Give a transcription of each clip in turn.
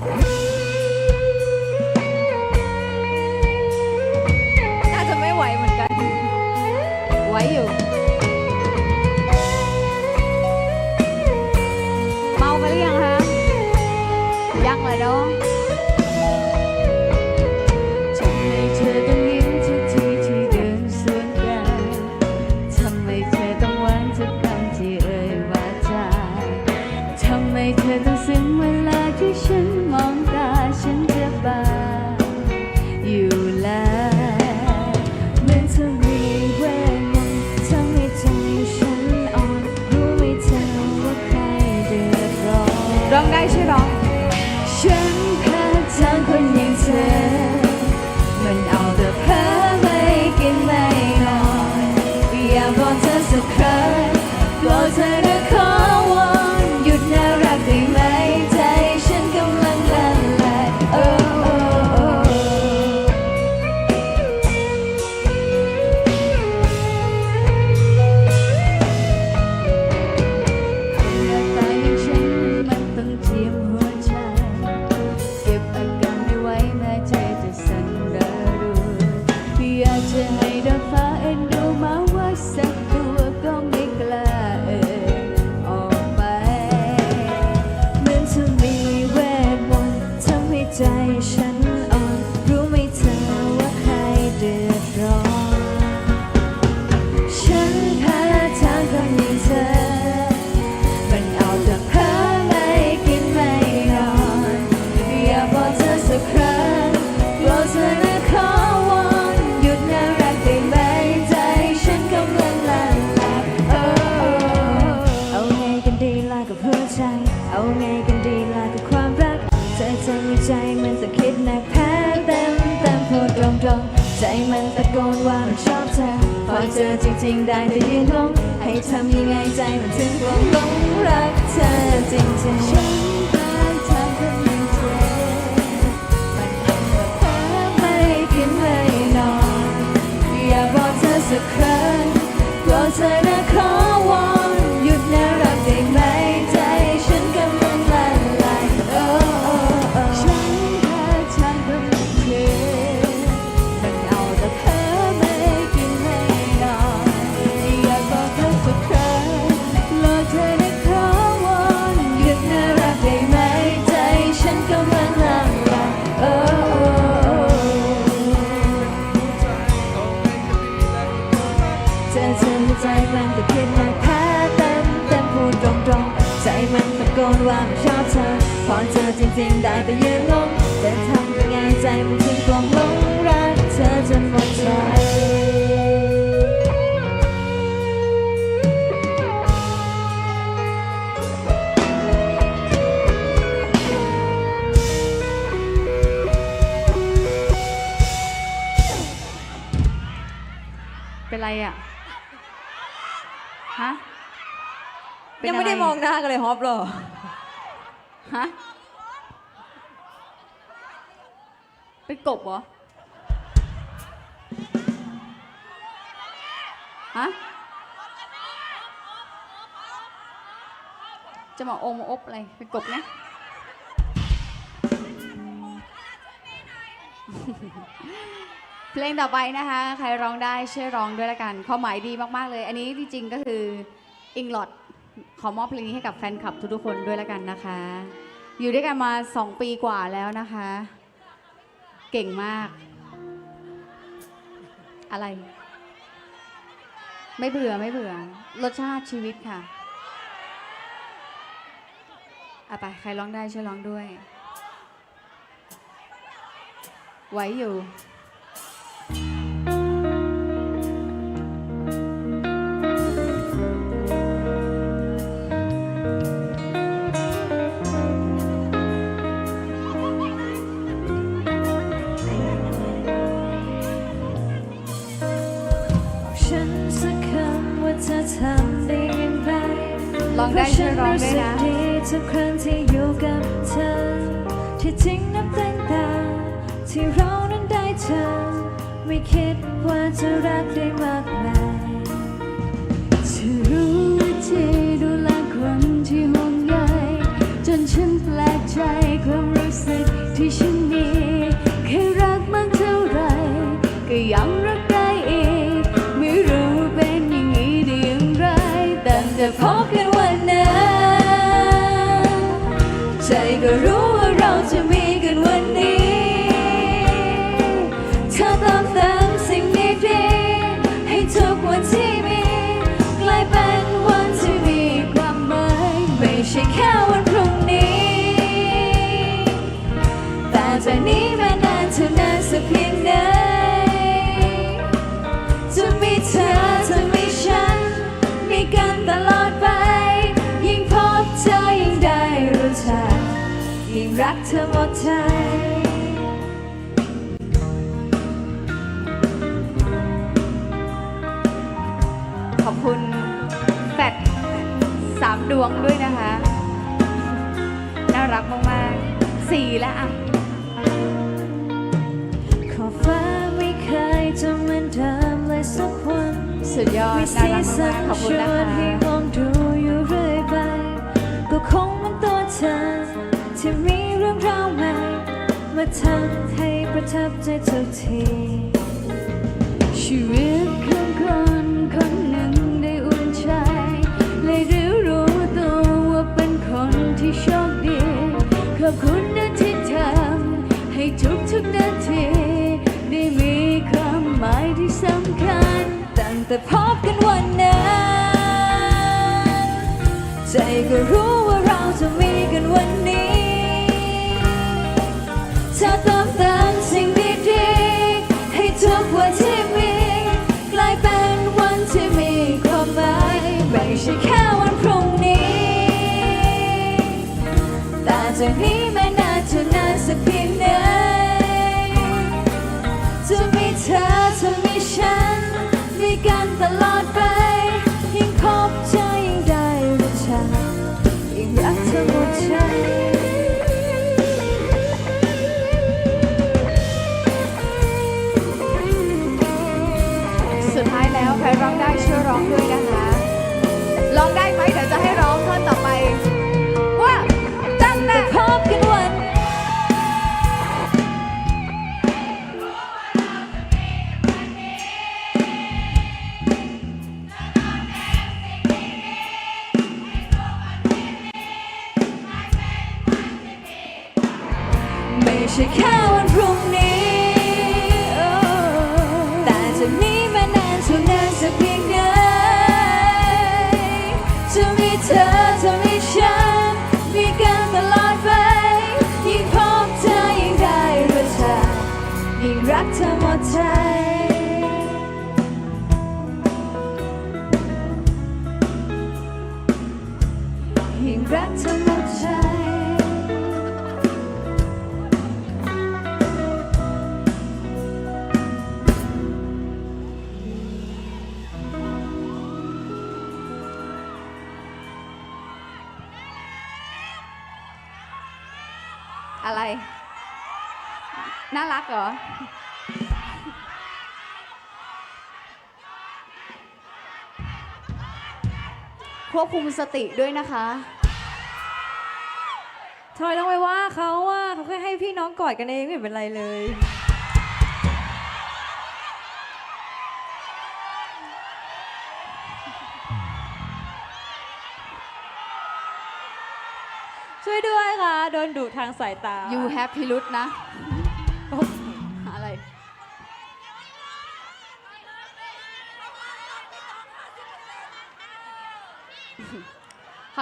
Bye. จริงได้แต่ยืนลงให้ทำยังไงใจมันถึงกลงลงรักเธอจริงจริงสักครั้งกลัวเธอนะคะ องหน้ากันเลยฮอปเหรอ ฮะ เป็นกบเหรอ ฮะ จะมาอมาอบอะไร เป็นกบนะ เพลงต่อไปนะคะ ใครร้องได้ช่วยร้องด้วยละกันความหมายดีมาก ๆ เลย อันนี้จริงๆก็คืออิงลอด ขอมอบเพลงนี้ให้กับแฟนคลับทุกๆคนด้วยแล้วกันนะคะ อยู่ด้วยกันมา 2 ปีกว่าแล้วนะคะ เก่งมาก อะไร ไม่เบื่อไม่เบื่อ รสชาติชีวิตค่ะอะไปใครร้องได้ช่วยร้องด้วย ไว้อยู่ จากนี้แม้นานเท่านานสักเพียงไหนจะมีเธอจะมีฉัน มีกันตลอดไป ยิ่งพบเธอยิ่งได้รู้จักยิ่งรักเธอหมดใจขอบคุณแฟดสามดวงด้วยนะคะ น่ารักมากๆสี่แล้วอะ จะเหมือนเดิมเลยสักวันสุดยอดมีน่าสีรักสัมานกๆขอบคุณชนะวนให้คะมองดูอยู่เรื่อยไป ก็คงเหมันตัวเธอที่มีเรื่องราวใหม่มาทำให้ประทับใจทุกทีชีวิตของคนคนหนึ่งได้อุ่นใจเลยได้รู้ตัวว่าเป็นคนที่โชคดี ขอบคุณนะที่ทำให้ทุกทุกๆนาทีได้มีความ หมายที่สำคัญตั้งแต่พบกันวันนั้น ใจก็รู้ว่าเราจะมีกันวันนี้เธอต้อง ตลอดไป ยิ่งพบเธอยิ่งได้รู้จักยิ่งรักเธอหมดใจสุดท้ายแล้วใครร้องได้ช่วยร้องด้วยนะคะ ร้องได้ไหมเดี๋ยวจะให้ร้องท่อนต่อ หมดใจ ยิ่งรักเธอหมดใจ อะไร น่ารักเหรอ ควบคุมสติด้วยนะคะทำไมต้องไปว่าเขาว่าเขาแค่ให้พี่น้องกอดกันเองไม่เป็นไรเลย ช่วยด้วยค่ะ โดนดุทางสายตา you have พิรุษนะ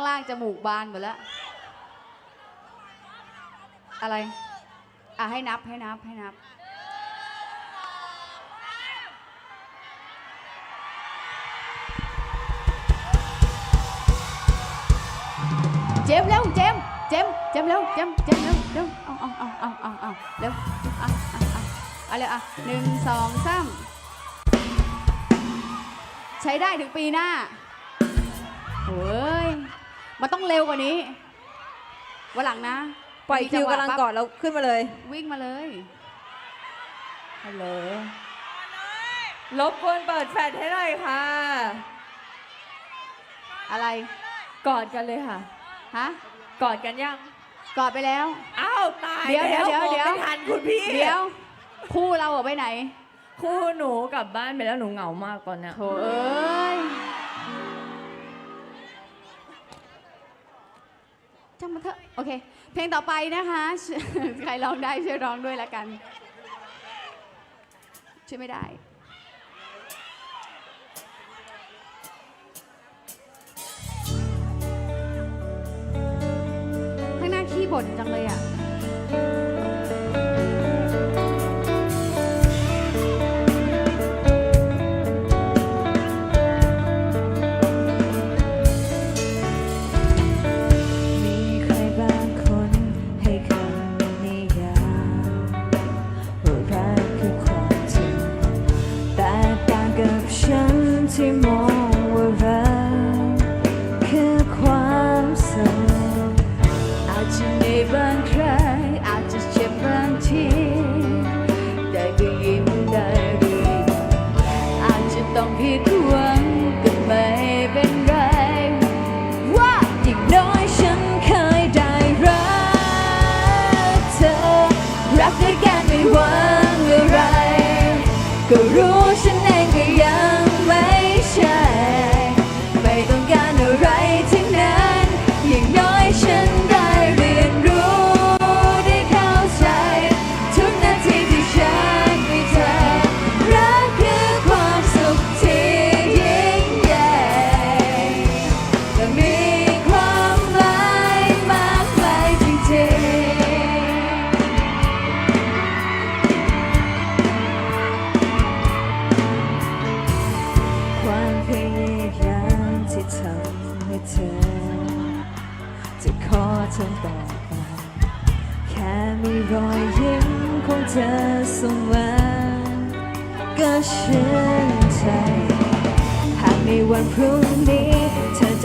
างล่างจมูกบานหมดแล้ว อะไร อะให้นับให้นับให้นับ เจมเร็วเจมเจมเจมเร็วเจมเจมเร็วเร็วเอาเอาเอาเอาเอาเอาเร็วอะอะอะเอาเร็วอะหนึ่งสองสามใช้ได้ถึงปีหน้า โอ้ย มันต้องเร็วกว่านี้วันหลังนะปล่อยมีคิจัวงหะกำลังกอดแล้วขึ้นมาเลย วิ่งมาเลยฮัลโหลรบกวนเปิดแฟลชให้หน่อยค่ะ อะไรกอดกันเลยค่ะฮะกอดกันยังกอดไปแล้วอ้าวตายเดี๋ยวแล้วเดี๋ยวมองเดี๋ยวไม่ทันคุณพี่เดี๋ยว คู่เราอะไปไหน คู่หนูกลับบ้านไปแล้วหนูเหงามากตอนเนี้ยโถเอ้ยางมาเถอะโอเค เพลงต่อไปนะคะ ใครร้องได้ช่วยร้องด้วยละกัน ช่วยไม่ได้ข้างหน้าขี้บ่นจังเลยอะ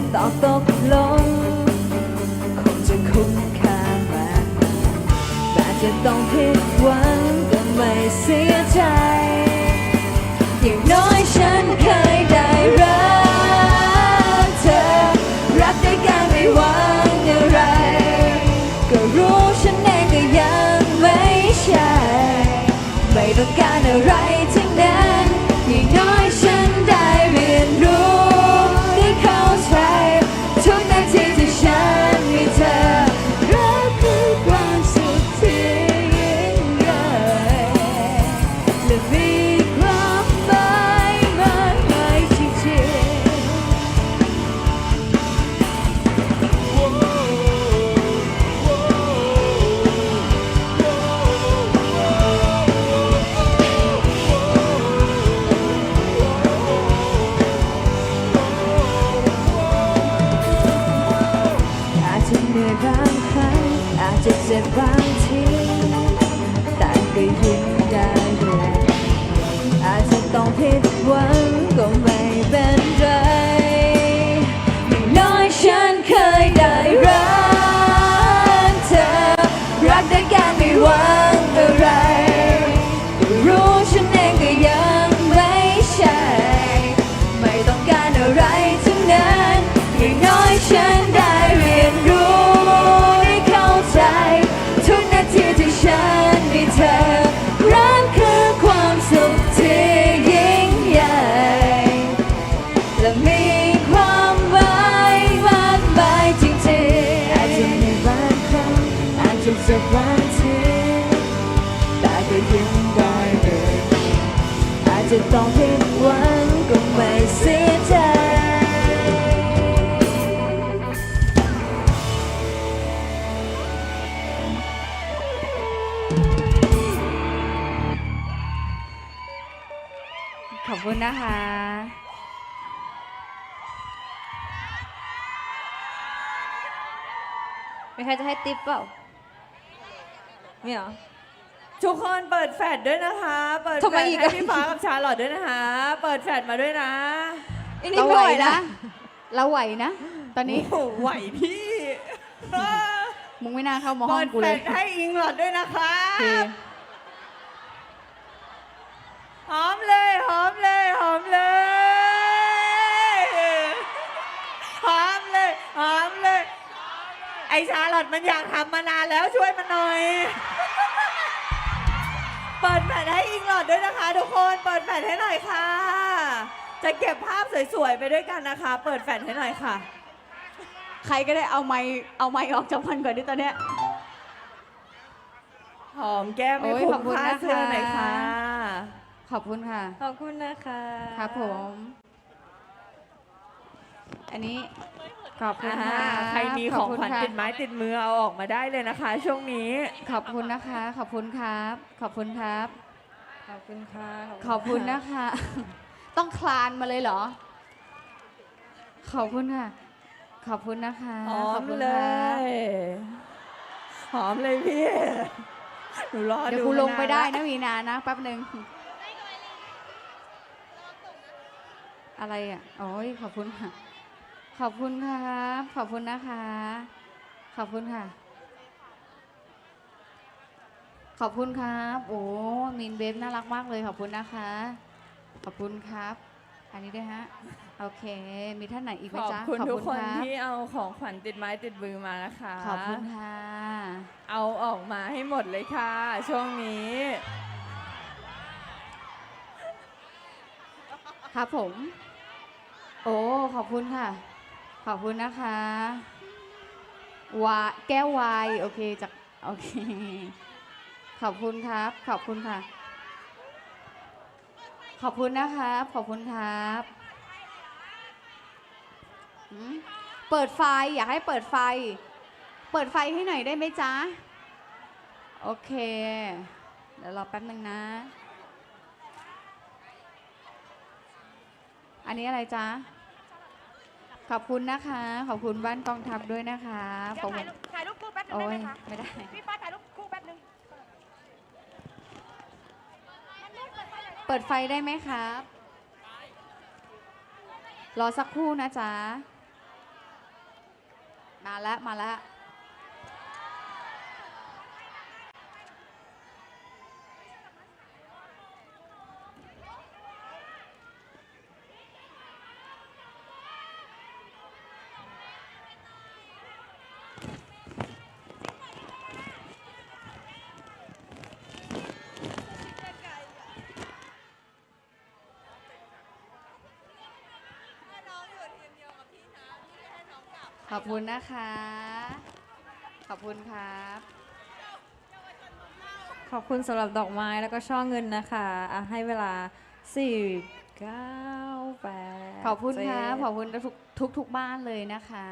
จะตอบตกลง คงจะคุ้มค่ามากแต่จะต้องผิดหวัง นะคะ มีใครจะให้ติปเปล่าไม่เหรอ ทุกคนเปิดแฟลชด้วยนะคะ เปิดทำแฟไมลชอีกให้อะพี่ฟ้ากับชาลอตด้วยนะคะ เปิดแฟลชมาด้วยนะเราไหวนะ เราไหวนะ ตอนนี้โอ้โหไหวพี่มึงไม่น่าเข้ามาห้เปิองดกูแฟเลลยชให้อิงหลอดด้วยนะคะ โอเค หอมเลยหอมเลยหอมเลยหอมเลยหอมเลย ไอชาลอตมันอยากทำมานานแล้วช่วยมันหน่อย เปิดแผ่นให้อิงหลอดด้วยนะคะ ทุกคนเปิดแผ่นให้หน่อยค่ะ จะเก็บภาพสวยๆไปด้วยกันนะคะ เปิดแผ่นให้หน่อยค่ะ ใครก็ได้เอาไม้เอาไม้ออกจากมันก่อนดิตอนเนี้ยหอมแก้มไม่โอ้ยคุ้ขอบมคุณค่านะคะ เสื้อหน่อยค่ะ ขอบคุณค่ะ ขอบคุณนะคะครับผม อันนี้ขอบคุณอ่าค่ะใครมีของขวัญบคุณค่ะติดไม้ติดมือเอาออกมาได้เลยนะคะ ช่วงนี้ ขอบคุณนะคะ ขอบคุณครับ ขอบคุณครับ ขอบคุณค่ะขอบคุณนะคะ ต้องคลานมาเลยเหรอ ขอบคุณค่ะ ขอบคุณนะคะหอขอมบคุณเลค่ะยหอมเลยพี่ หนูรอเดี๋ยวดูกูลงไปได้มาานะวีนานะแป๊บหนึ่ง อะไรอะโอ้ยขอบคุณค่ะ ขอบคุณครับ ขอบคุณนะคะ ขอบคุณค่ะ ขอบคุณครับ โอ้มินเบฟน่ารักมากเลย ขอบคุณนะคะ ขอบคุณครับ อันนี้ด้วยฮะ โอเค มีท่านไหนอีกไหมขอบจ๊ะคุณทุกคนรับ ที่เอาของขวัญติดไม้ติดมือมานะคะ ขอบคุณค่ะ เอาออกมาให้หมดเลยค่ะ ช่วงนี้ ครับผม โอ้ ขอบคุณค่ะ ขอบคุณนะคะวาแก้ววายโอเคจากโอเค ขอบคุณครับ ขอบคุณค่ะ ขอบคุณนะครับ ขอบคุณครับเปิดไฟอยากให้เปิดไฟ เปิดไฟให้หน่อยได้ไหมจ๊ะ โอเค เดี๋ยวรอแป๊บนึงนะ อันนี้อะไรจ๊ะ ขอบคุณนะคะ ขอบคุณบ้านกองทัพด้วยนะคะขอบเดี๋ยวคุถ่ายณรูปถ่ายรูปคู่แป๊บนึงโอ้ได้ยไหมคะ ไม่ได้ พี่ฟ้าถ่ายรูปคู่แป๊บนึงเปิดไฟได้ไหมครับ รอสักครู่นะจ๊ะ มาแล้วมาแล้ว ขอบคุณนะคะ ขอบคุณครับ ขอบคุณสำหรับดอกไม้แล้วก็ช่อเงินนะคะอะให้เวลา10 9 8ขอบคุณครับเจ็ดขอบคุณทุกทุกทุกบ้านเลยนะคะ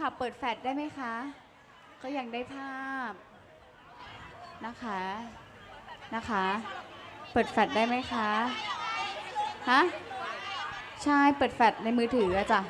คลับเปิดแฟลชได้ไหมคะ ก็ยังได้ภาพนะคะนะคะ เปิดแฟลชได้ไหมคะฮะใช่เปิดแฟลชในมือถืออะจ้ะ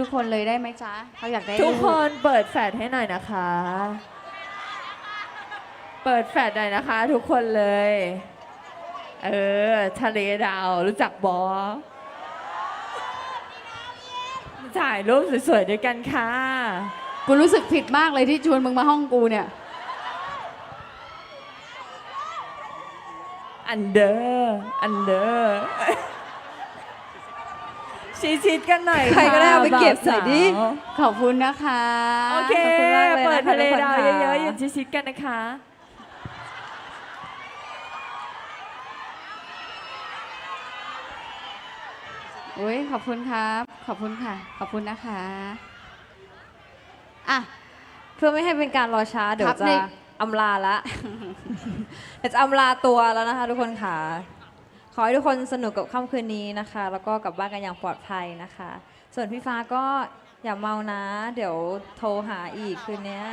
ทุกๆคนเลยได้ไหมจ๊ะเขาอยากได้ทุกรูปคนเปิดแฟลชให้หน่อยนะคะ เปิดแฟลชหน่อยนะคะ ทุกคนเลย เออ ทะเลดาวรู้จักบอ ถ่ายรูปสวยๆด้วยกันค่ะ กูรู้สึกผิดมากเลยที่ชวนมึงมาห้องกูเนี่ย อันเดอร์อันเดอร์ชิดๆกันหน่อยใครก็ได้เอาไปเก็บบ่วใส่ดิสาวขอบคุณนะคะโอเคขอบคุณมากเลยนะคะเปิดทะเลทุกคนดาวค่ะ เยอะๆยืนชิดๆกันนะคะ อ้ยขอบคุณครับ ขอบคุณค่ะ ขอบคุณนะคะอะเพื่อไม่ให้เป็นการรอช้า เดี๋ยครัวบจะในอำลาละ เดี๋ยวจะอำลาตัวแล้วนะคะ ทุกคนค่ะ ขอให้ทุกคนสนุกกับค่ำคืนนี้นะคะ แล้วก็กลับบ้านกันอย่างปลอดภัยนะคะ ส่วนพี่ฟ้าก็อย่าเมานะ เดี๋ยวโทรหาอีกคืนเนี้ย